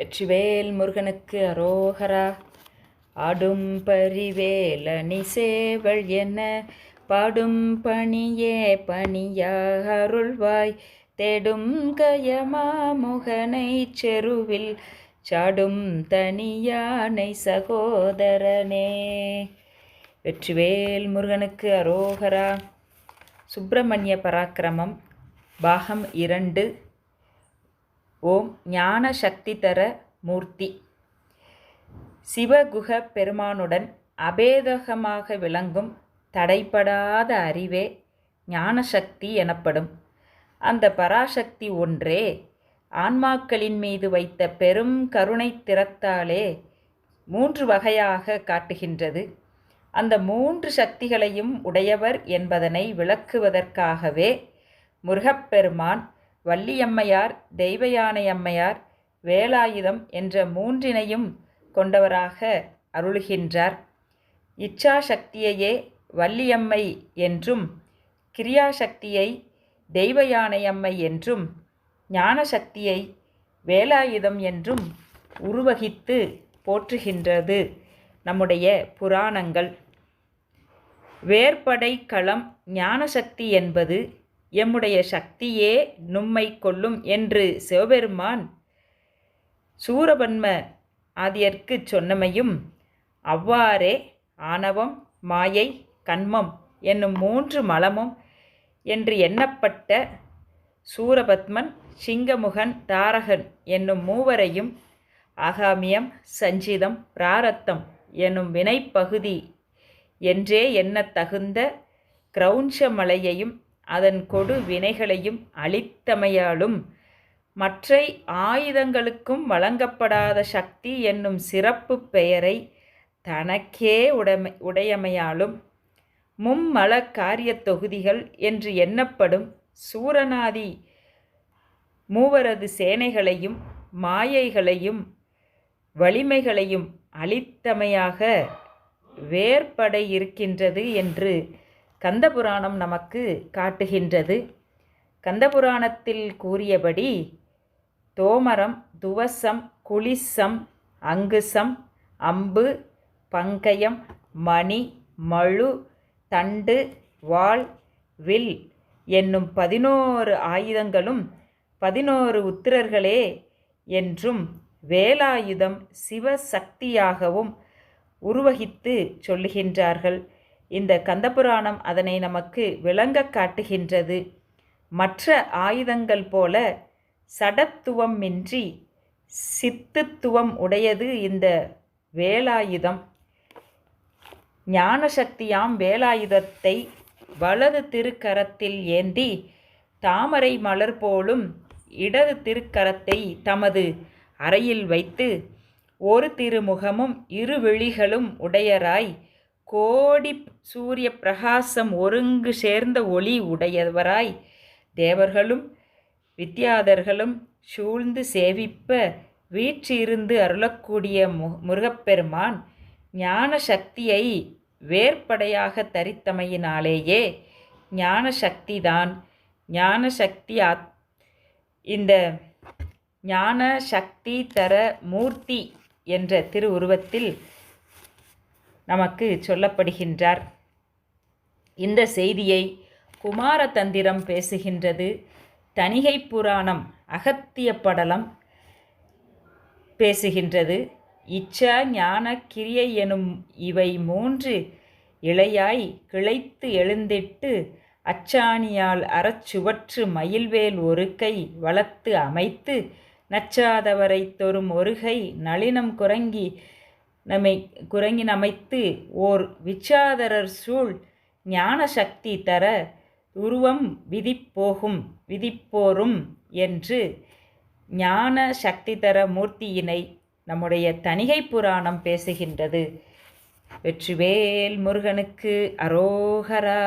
வெற்றிவேல் முருகனுக்கு அரோகரா. ஆடும் பரிவேலணி சேவல் என பாடும் பணியே பணியாக அருள்வாய். தேடும் கயமா முகனை செருவில். சாடும் தனியானை சகோதரனே. வெற்றிவேல் முருகனுக்கு அரோகரா. சுப்பிரமணிய பராக்கிரமம் பாகம் இரண்டு. ஓம் ஞான சக்தி தர மூர்த்தி. சிவகுக பெருமானுடன் அபேதகமாக விளங்கும் தடைப்படாத அறிவே ஞானசக்தி எனப்படும். அந்த பராசக்தி ஒன்றே ஆன்மாக்களின் மீது வைத்த பெரும் கருணை திறத்தாலே மூன்று வகையாக காட்டுகின்றது. அந்த மூன்று சக்திகளையும் உடையவர் என்பதனை விளக்குவதற்காகவே முருகப்பெருமான் வள்ளியம்மையார் தெய்வயானை அம்மையார் வேலாயுதம் என்ற மூன்றினையும் கொண்டவராக அருளுகின்றார். இச்சாசக்தியையே வள்ளியம்மை என்றும் கிரியாசக்தியை தெய்வயானையம்மை என்றும் ஞானசக்தியை வேலாயுதம் என்றும் உருவகித்து போற்றுகின்றது நம்முடைய புராணங்கள். வேற்படை களம் ஞானசக்தி என்பது எம்முடைய சக்தியே நும்மை கொள்ளும் என்று சிவபெருமான் சூரபன்ம ஆதியர்க்கு சொன்னமையும் அவ்வாறே ஆணவம் மாயை கண்மம் என்னும் மூன்று மலமும் என்று எண்ணப்பட்ட சூரபத்மன் சிங்கமுகன் தாரகன் என்னும் மூவரையும் ஆகாமியம் சஞ்சிதம் பிராரத்தம் என்னும் வினைப்பகுதி என்றே எண்ணத் தகுந்த கிரௌஞ்சமலையையும் அதன் கொடு வினைகளையும் அளித்தமையாலும் மற்றை ஆயுதங்களுக்கும் வழங்கப்படாத சக்தி என்னும் சிறப்பு பெயரை தனக்கே உடைமை உடையமையாலும் மும்மல காரியத் தொகுதிகள் என்று எண்ணப்படும் சூரநாதி மூவரது சேனைகளையும் மாயைகளையும் வலிமைகளையும் அளித்தமையாக வேற்படை இருக்கின்றது என்று கந்தபுராணம் நமக்கு காட்டுகின்றது. கந்தபுராணத்தில் கூறியபடி தோமரம் துவசம் குளிசம் அங்குசம் அம்பு பங்கயம் மணி மழு தண்டு வாள் வில் என்னும் பதினோரு ஆயுதங்களும் பதினோரு உத்திரர்களே என்றும் வேலாயுதம் சிவசக்தியாகவும் உருவகித்து சொல்லுகின்றார்கள். இந்த கந்தபுராணம் அதனை நமக்கு விளங்க காட்டுகின்றது. மற்ற ஆயுதங்கள் போல சடத்துவமின்றி சித்துத்துவம் உடையது இந்த வேலாயுதம். ஞானசக்தியாம் வேலாயுதத்தை வலது திருக்கரத்தில் ஏந்தி தாமரை மலர் போலும் இடது திருக்கரத்தை தமது அறையில் வைத்து ஒரு திருமுகமும் இரு விழிகளும் உடையராய் கோடி சூரிய பிரகாசம் ஒருங்கு சேர்ந்த ஒளி உடையவராய் தேவர்களும் வித்யாதர்களும் சூழ்ந்து சேவிப்ப வீற்றிருந்து அருளக்கூடிய மு முருகப்பெருமான் ஞான சக்தியை வேற்படையாக தரித்தமையினாலேயே ஞான சக்திதான். ஞான சக்தி ஆத் இந்த ஞான சக்தி தர மூர்த்தி என்ற திருவுருவத்தில் நமக்கு சொல்லப்படுகின்றார். இந்த செய்தியை குமாரதந்திரம் பேசுகின்றது. தணிகை புராணம் அகத்திய படலம் பேசுகின்றது. இச்சா ஞான கிரியை எனும் இவை மூன்று இளையாய் கிளைத்து எழுந்திட்டு அச்சாணியால் அறச்சுவற்று மயில்வேல் ஒரு கை வளர்த்து அமைத்து நச்சாதவரை தொறும் ஒருகை நளினம் குரங்கி நம்மை குரங்கின் அமைத்து ஓர் விச்சாதரர் சூழ் ஞான சக்தி தர உருவம் விதிப்போகும் விதிப்போரும் என்று ஞான சக்தி தர மூர்த்தியினை நம்முடைய தணிகை புராணம் பேசுகின்றது. வெற்றிவேல் முருகனுக்கு அரோகரா!